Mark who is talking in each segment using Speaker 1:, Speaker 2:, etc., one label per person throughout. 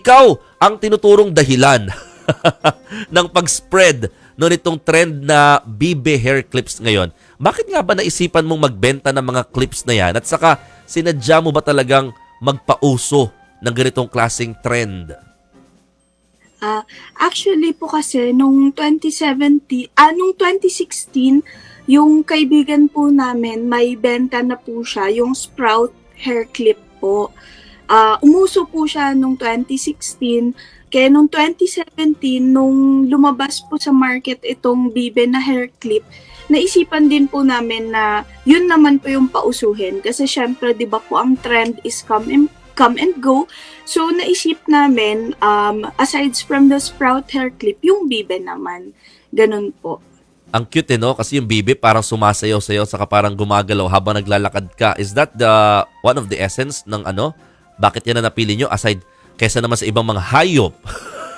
Speaker 1: ikaw ang tinuturong dahilan ng pag-spread no nitong trend na bibe hair clips ngayon. Bakit nga ba naisipan mong magbenta ng mga clips na yan? At saka, sinadya mo ba talagang magpauso ng ganitong klaseng trend?
Speaker 2: Ah, actually po kasi nung 2017, ah, nung 2016, yung kaibigan po namin, may benta na po siya, yung Sprout hair clip po. Ah, umuso po siya nung 2016. Kaya nung 2017, nung lumabas po sa market itong Bibe na hair clip, naisipan din po namin na yun naman po yung pausuhin. Kasi syempre, di ba po, ang trend is come and, come and go. So, naisip namin, um, aside from the Sprout hair clip, yung Bibe naman. Ganun po.
Speaker 1: Ang cute eh, no? Kasi yung bibe parang sumasayaw-sayaw saka parang gumagalaw habang naglalakad ka. Is that the one of the essence ng ano? Bakit yan na napili nyo aside kesa naman sa ibang mga hayop?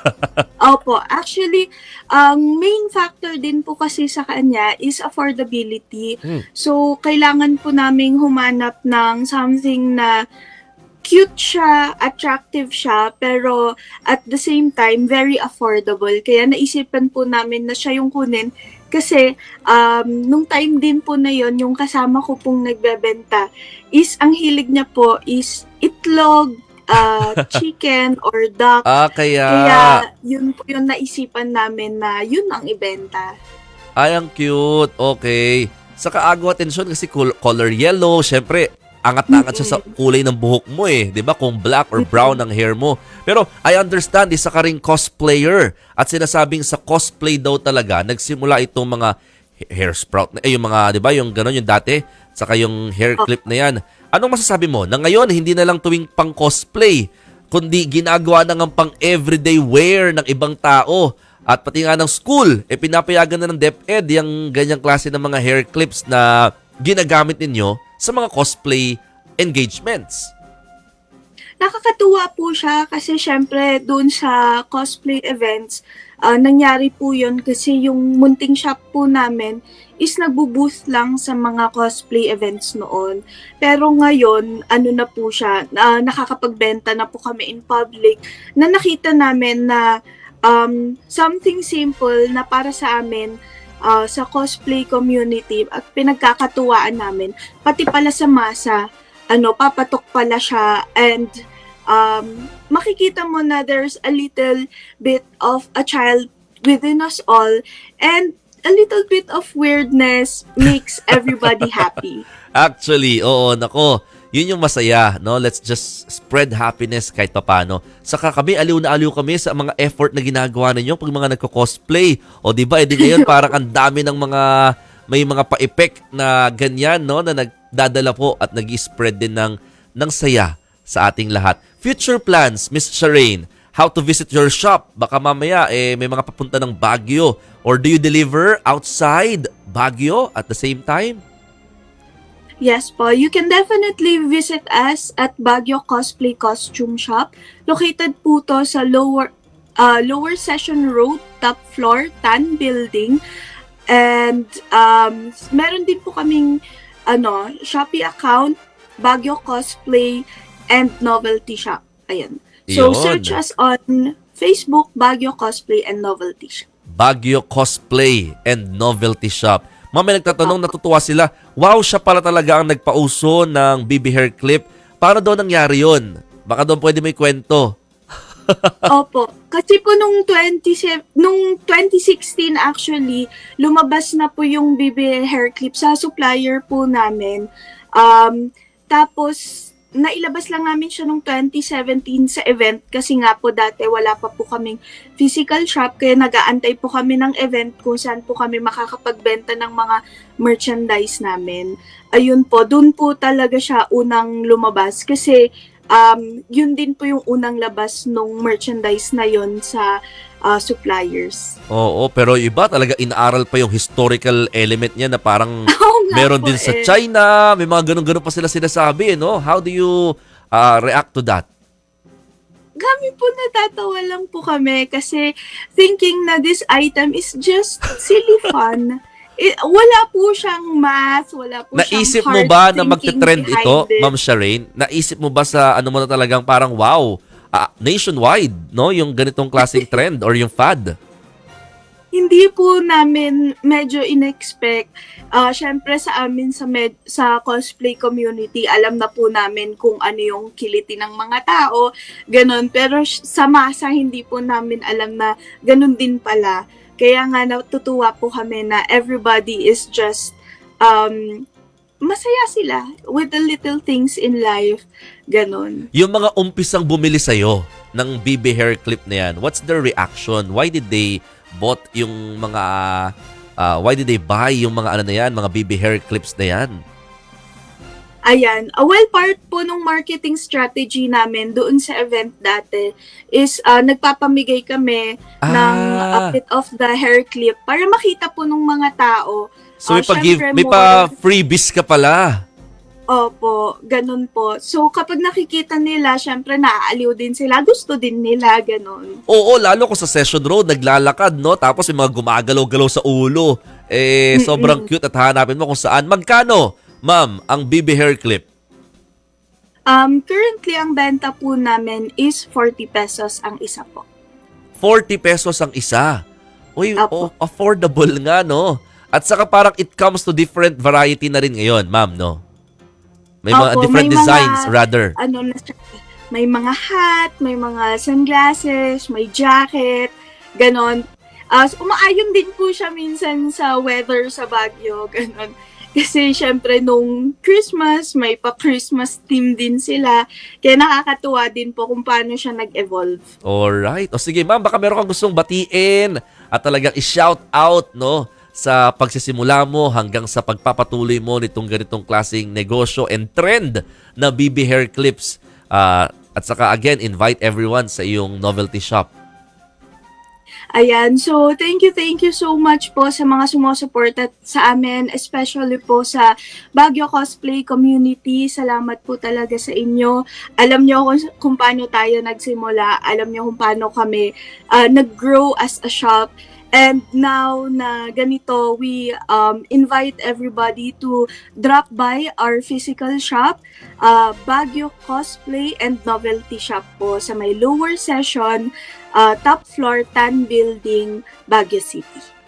Speaker 2: Opo, actually, ang main factor din po kasi sa kanya is affordability.
Speaker 1: Hmm.
Speaker 2: So, kailangan po naming humanap ng something na cute siya, attractive siya, pero at the same time, very affordable. Kaya naisipan po namin na siya yung kunin kasi um, nung time din po na yon yung kasama ko pong nagbebenta is ang hilig niya po is itlog, uh, chicken, or duck.
Speaker 1: Ah, kaya...
Speaker 2: Kaya yun po yung naisipan namin na yun ang ibenta.
Speaker 1: Ay, ang cute. Okay. Saka agaw atensyon kasi col- color yellow. Syempre, angat na angat siya sa kulay ng buhok mo eh. 'Di ba Kung black or brown ang hair mo. Pero I understand, isa ka ring cosplayer. At sinasabing sa cosplay daw talaga, nagsimula itong mga ha- hair sprout. Eh, yung mga, di ba, yung gano'n yung dati. Saka yung hair clip na yan. Anong masasabi mo? Na ngayon, hindi na lang tuwing pang cosplay, kundi ginagawa na ng pang everyday wear ng ibang tao. At pati nga ng school, eh pinapayagan na ng DepEd yung ganyang klase ng mga hair clips na ginagamit ninyo sa mga cosplay engagements.
Speaker 2: Nakakatuwa po siya kasi syempre doon sa cosplay events, ah, nangyari po yun kasi yung munting shop po namin is nagbo-booth lang sa mga cosplay events noon. Pero ngayon, ano na po siya, ah, nakakapagbenta na po kami in public na nakita namin na um, something simple na para sa amin ah, sa cosplay community at pinagkakatuwaan namin, pati pala sa masa, ano, papatok pala siya and um, makikita mo na there's a little bit of a child within us all and a little bit of weirdness makes everybody happy.
Speaker 1: Actually, oo, nako. Yun yung masaya, no? Let's just spread happiness kahit papano. Saka kami, aliw na aliw kami sa mga effort na ginagawa ninyo pag mga nagko-cosplay. O di ba, edi ngayon parang ang dami ng mga may mga pa-effect na ganyan, no? Na nagdadala po at nag-spread din ng, ng saya sa ating lahat. Future plans, Miss Shireen, how to visit your shop. Baka mamaya eh, may mga papunta ng Baguio. Or do you deliver outside Baguio at the same time?
Speaker 2: Yes po, you can definitely visit us at Baguio Cosplay Costume Shop. Located po to sa lower uh, lower session road, top floor, Tan Building. And um, meron din po kaming ano, Shopee account, Baguio Cosplay, and Novelty Shop. Ayan. So
Speaker 1: Yun.
Speaker 2: search us on Facebook, Baguio Cosplay and Novelty Shop.
Speaker 1: Baguio Cosplay and Novelty Shop. Mami nagtatanong, natutuwa sila. Wow, siya pala talaga ang nagpauso ng BB hair clip. Paano daw nangyari yon? Baka daw pwede may kwento.
Speaker 2: Opo. Kasi po nung 20, nung 2016 actually, lumabas na po yung BB hair clip sa supplier po namin. Um, tapos, nailabas lang namin siya nung 2017 sa event kasi nga po dati wala pa po kaming physical shop kaya nag-aantay po kami ng event kung saan po kami makakapagbenta ng mga merchandise namin. Ayun po, dun po talaga siya unang lumabas kasi um, yun din po yung unang labas nung merchandise na yun sa uh, suppliers.
Speaker 1: Oo, pero iba talaga inaaral pa yung historical element niya na parang meron din sa
Speaker 2: eh.
Speaker 1: China. May mga ganun-ganun pa sila sinasabi, eh, no? How do you uh, react to that?
Speaker 2: Kami po natatawa lang po kami kasi thinking na this item is just silly fun. Eh, wala po siyang math, wala po
Speaker 1: Naisip
Speaker 2: siyang
Speaker 1: mo ba na magte-trend ito,
Speaker 2: it.
Speaker 1: Ma'am Shireen? Naisip mo ba sa ano mo na talagang parang wow, ah, nationwide, no? Yung ganitong klaseng trend or yung fad.
Speaker 2: Hindi po namin medyo in-expect. Ah, syempre sa amin sa med- sa cosplay community, alam na po namin kung ano yung kiliti ng mga tao, ganun. Pero sa masa hindi po namin alam na ganun din pala. Kaya nga natutuwa po kami na everybody is just um masaya sila with the little things in life. Ganun.
Speaker 1: Yung mga umpisang bumili sa'yo ng BB hair clip na yan, what's their reaction? Why did they bought yung mga, ah, why did they buy yung mga ano na yan, mga BB hair clips na yan?
Speaker 2: Ayan. Uh, well, part po ng marketing strategy namin doon sa event dati is uh, nagpapamigay kami ng
Speaker 1: Ah,
Speaker 2: a bit of the hair clip para makita po ng mga tao.
Speaker 1: so may
Speaker 2: ah,
Speaker 1: pa-give, may
Speaker 2: more-
Speaker 1: pa freebies ka pala.
Speaker 2: Opo, ganun po. So, kapag nakikita nila, syempre naaaliw din sila. Gusto din nila, ganun.
Speaker 1: Oo, lalo ko sa Session Road, naglalakad, no? Tapos may mga gumagalaw-galaw sa ulo. Eh,
Speaker 2: Mm-mm.
Speaker 1: sobrang cute at hanapin mo kung saan. Magkano, ma'am, ang BB hair clip?
Speaker 2: Um, currently, ang benta po namin is 40 pesos ang isa po.
Speaker 1: 40 pesos ang isa. Uy,
Speaker 2: Apo.
Speaker 1: oh, affordable nga, no? At saka parang it comes to different variety na rin ngayon, ma'am, no? May mga
Speaker 2: Apo,
Speaker 1: different
Speaker 2: may mga-
Speaker 1: designs, rather.
Speaker 2: ano na may mga hat, may mga sunglasses, may jacket, ganon. Uh, umaayon din po siya minsan sa weather sa Baguio, ganon. Kasi syempre nung Christmas, may pa-Christmas theme din sila. Kaya nakakatuwa din po kung paano siya nag-evolve.
Speaker 1: Alright. O sige, ma'am, baka meron kang gustong batiin at talagang i-shout out, no? Sa pagsisimula mo hanggang sa pagpapatuloy mo nitong ganitong klaseng negosyo and trend na BB hair clips. Ah, at saka again, invite everyone sa iyong novelty shop.
Speaker 2: Ayan, so thank you, thank you so much po sa mga sumusuporta sa amin, especially po sa Baguio Cosplay Community. Salamat po talaga sa inyo. Alam nyo kung, kung paano tayo nagsimula, alam nyo kung paano kami ah, nag-grow as a shop. And now na ganito, we um, invite everybody to drop by our physical shop, uh, Baguio Cosplay and Novelty Shop po sa may lower session, uh, top floor, Tan Building, Baguio City.